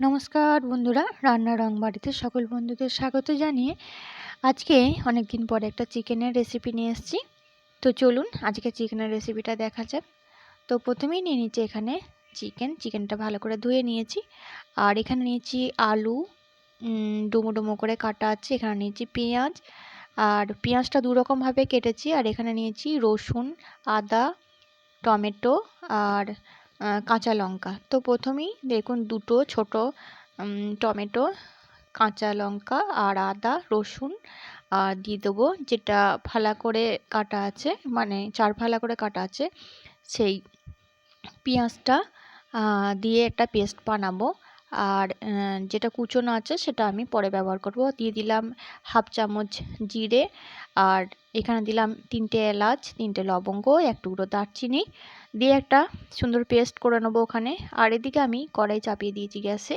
নমস্কার বন্ধুরা রান্না রং বাড়িতে সকল বন্ধুদের স্বাগত জানিয়ে আজকে অনেক দিন পরে একটা চিকেনের রেসিপি নিয়ে এসেছি। তো চলুন আজকে চিকেনের রেসিপিটা দেখা যাক। তো প্রথমেই নিয়ে নিচ্ছি এখানে চিকেন চিকেনটা ভালো করে ধুয়ে নিয়েছি। আর এখানে নিয়েছি আলু ডুমো ডুমো করে কাটা আছে। এখানে নিয়েছি পেঁয়াজ। আর পেঁয়াজটা দুরকমভাবে কেটেছি। আর এখানে নিয়েছি রসুন, আদা, টমেটো আর কাঁচা লঙ্কা। তো প্রথমেই দেখুন দুটো ছোট টমেটো, কাঁচা লঙ্কা আর আদা, রসুন আর দিয়ে দেবো যেটা ফালা করে কাটা আছে মানে চার ফালা করে কাটা আছে, সেই পেঁয়াজটা দিয়ে একটা পেস্ট বানাবো। আর যেটা কুচোনো আছে সেটা আমি পরে ব্যবহার করব। দিয়ে দিলাম হাফ চামচ জিরে আর এখানে দিলাম তিনটে এলাচ, তিনটে লবঙ্গ, এক টুকরো দারচিনি। দিয়ে একটা সুন্দর পেস্ট করে নেব ওখানে। আর এদিকে আমি কড়াই চাপিয়ে দিয়েছি গ্যাসে।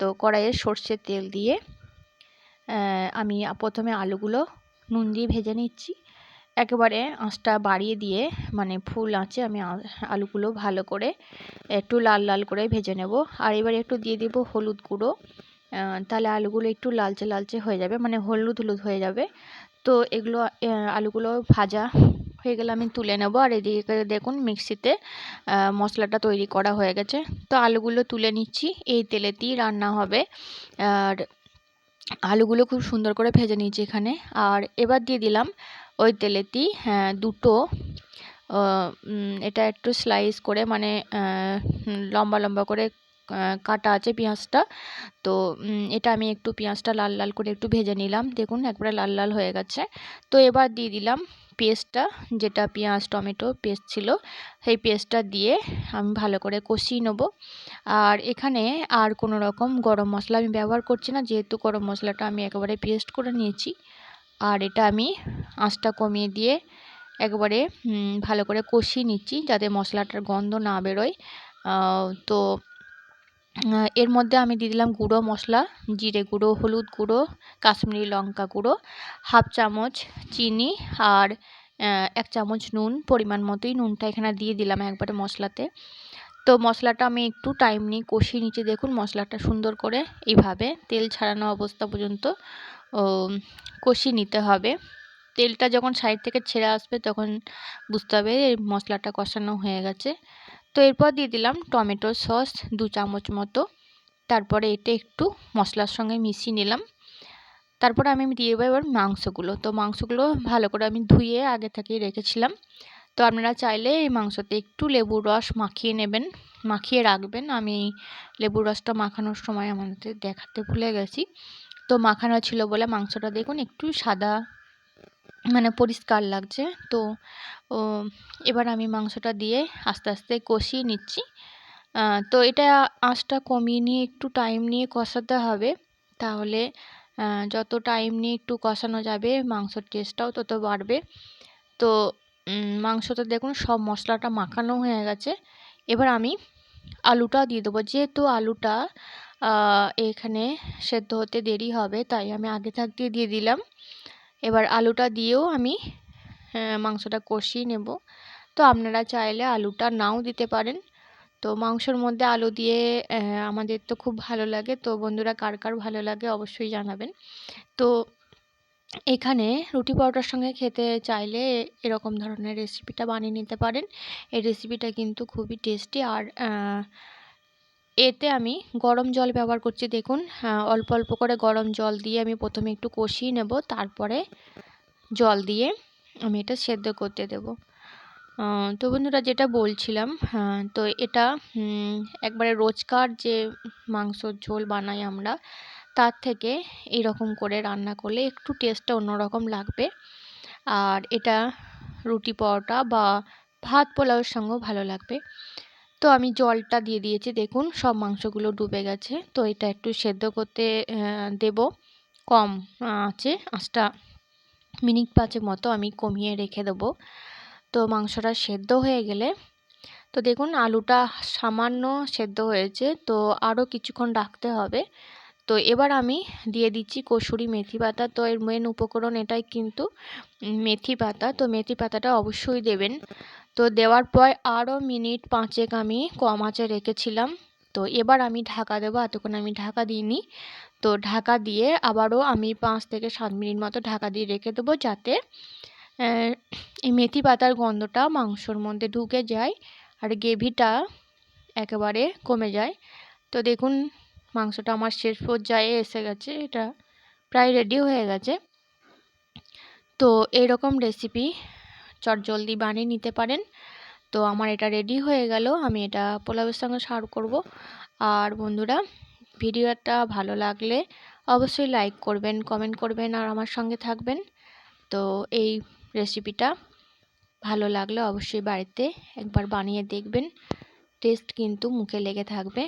তো কড়াইয়ে সর্ষের তেল দিয়ে আমি প্রথমে আলুগুলো নুন দিয়ে ভেজে নিচ্ছি। একেবারে আঁচটা বাড়িয়ে দিয়ে মানে ফুল আঁচে আমি আলুগুলো ভালো করে একটু লাল লাল করে ভেজে নেব। আর এবারে একটু দিয়ে দিব হলুদ গুঁড়ো। তাহলে আলুগুলো একটু লালচে লালচে হয়ে যাবে মানে হলুদ হলুদ হয়ে যাবে। তো এগুলো আলুগুলো ভাজা হয়ে গেলে আমি তুলে নেব। আর এদিকে দেখুন মিক্সিতে মশলাটা তৈরি করা হয়ে গেছে। তো আলুগুলো তুলে নিচ্ছি, এই তেলেতেই রান্না হবে। আর আলুগুলো খুব সুন্দর করে ভেজে নিয়েছি এখানে। আর এবার দিয়ে দিলাম ওই তেলেতেই হ্যাঁ, দুটো এটা একটু স্লাইস করে মানে লম্বা লম্বা করে কাটা আছে পেঁয়াজটা। তো এটা আমি একটু পেঁয়াজটা লাল লাল করে একটু ভেজে নিলাম। দেখুন একবারে লাল লাল হয়ে গেছে। তো এবার দিয়ে দিলাম পেস্টটা যেটা পেঁয়াজ টমেটো পেস্ট ছিল। সেই পেস্টটা দিয়ে আমি ভালো করে কষিয়ে নেব। আর এখানে আর কোনো রকম গরম মশলা আমি ব্যবহার করছি না। যেহেতু গরম মশলাটা আমি একেবারে পেস্ট করে নিয়েছি। আর এটা আমি আঁচটা কমিয়ে দিয়ে একবারে ভালো করে কষিয়ে নিচ্ছি যাতে মশলাটার গন্ধ না বেরোয়। তো এর মধ্যে আমি দিয়ে দিলাম গুঁড়ো মশলা, জিরে গুঁড়ো, হলুদ গুঁড়ো, কাশ্মীরি লঙ্কা গুঁড়ো, হাফ চামচ চিনি আর এক চামচ নুন, পরিমাণ মতোই নুনটা এখানে দিয়ে দিলাম একবারে মশলাতে। তো মশলাটা আমি একটু টাইম নিয়ে কষিয়ে নিচে দেখুন মশলাটা সুন্দর করে এইভাবে তেল ছাড়ানো অবস্থা পর্যন্ত কষিয়ে নিতে হবে। তেলটা যখন সাইড থেকে ছেড়ে আসবে তখন বুঝতে হবে মশলাটা কষানো হয়ে গেছে। তো এরপর দিয়ে দিলাম টমেটো সস দু চামচ মতো। তারপরে এটা একটু মশলার সঙ্গে মিশিয়ে নিলাম। তারপরে আমি দিয়ে দেবো এবার মাংসগুলো। তো মাংসগুলো ভালো করে আমি ধুয়ে আগে থেকেই রেখেছিলাম। তো আপনারা চাইলে এই মাংসতে একটু লেবুর রস মাখিয়ে নেবেন, মাখিয়ে রাখবেন। আমি লেবুর রসটা মাখানোর সময় আমাদের দেখাতে ভুলে গেছি। তো মাখানো ছিল বলে মাংসটা দেখুন একটু সাদা মানে পরিষ্কার লাগছে। তো এবার আমি মাংসটা দিয়ে আস্তে আস্তে কষিয়ে নিচ্ছি। তো এটা আঁচটা কমিয়ে নিয়ে একটু টাইম নিয়ে কষাতে হবে। তাহলে যত টাইম নিয়ে একটু কষানো যাবে, মাংসর টেস্টটাও তত বাড়বে। তো মাংসটা দেখুন, সব মশলাটা মাখানো হয়ে গেছে। এবার আমি আলুটা দিয়ে দেবো। যেহেতু আলুটা এখানে সেদ্ধ হতে দেরি হবে, তাই আমি আগে থাকতে দিয়ে দিলাম। এবার আলুটা দিয়েও আমি মাংসটা কষিয়ে নেব। তো আপনারা চাইলে আলুটা নাও দিতে পারেন। তো মাংসর মধ্যে আলু দিয়ে আমাদের তো খুব ভালো লাগে। তো বন্ধুরা, কার কার ভালো লাগে অবশ্যই জানাবেন। তো এখানে রুটি পরোটার সঙ্গে খেতে চাইলে এরকম ধরনের রেসিপিটা বানিয়ে নিতে পারেন। এই রেসিপিটা কিন্তু খুবই টেস্টি আর এতে আমি গরম জল ব্যবহার করছি। দেখুন অল্প অল্প করে গরম জল দিয়ে আমি প্রথমে একটু কষিয়ে নেব, তারপরে জল দিয়ে আমি এটা সেদ্ধ করতে দেব। তো বন্ধুরা যেটা বলছিলাম তো এটা একবারে রোজকার যে মাংসর ঝোল বানাই আমরা তার থেকে এরকম করে রান্না করলে একটু টেস্টটা অন্যরকম লাগবে। আর এটা রুটি পরোটা বা ভাত পোলাওয়ের সঙ্গেও ভালো লাগবে। তো আমি জলটা দিয়ে দিয়েছি, দেখুন সব মাংসগুলো ডুবে গেছে। তো এটা একটু সেদ্ধ করতে দেব। কম আছে, আঁচটা মিনিট পাঁচের মতো আমি কমিয়ে রেখে দেবো। তো মাংসটা সেদ্ধ হয়ে গেলে, তো দেখুন আলুটা সামান্য সেদ্ধ হয়েছে, তো আরও কিছুক্ষণ রাখতে হবে। তো এবার আমি দিয়ে দিচ্ছি কসুরি মেথি পাতা। তো এর মেন উপকরণ এটাই কিন্তু মেথি পাতা। তো মেথি পাতাটা অবশ্যই দেবেন। তো দেওয়ার পর আরও মিনিট পাঁচেক আমি কম আঁচে রেখেছিলাম। তো এবার আমি ঢাকা দেবো। এতক্ষণ আমি ঢাকা দিইনি। তো ঢাকা দিয়ে আবারও আমি পাঁচ থেকে সাত মিনিট মতো ঢাকা দিয়ে রেখে দেবো যাতে এই মেথি পাতার গন্ধটা মাংসর মধ্যে ঢুকে যায় আর গ্রেভিটা একেবারে কমে যায়। তো দেখুন মাংসটা আমার শেষ পর্যায়ে এসে গেছে, এটা প্রায় রেডি হয়ে গেছে। তো এরকম রেসিপি চটজলদি বানিয়ে নিতে পারেন। তো আমার এটা রেডি হয়ে গেল, আমি এটা পোলাওয়ের সঙ্গে সার্ভ করব। আর বন্ধুরা, ভিডিওটা ভালো লাগলে অবশ্যই লাইক করবেন কমেন্ট করবেন আর আমার সঙ্গে থাকবেন। তো এই রেসিপিটা ভালো লাগলে অবশ্যই বাড়িতে একবার বানিয়ে দেখবেন টেস্ট কিন্তু মুখে লেগে থাকবে।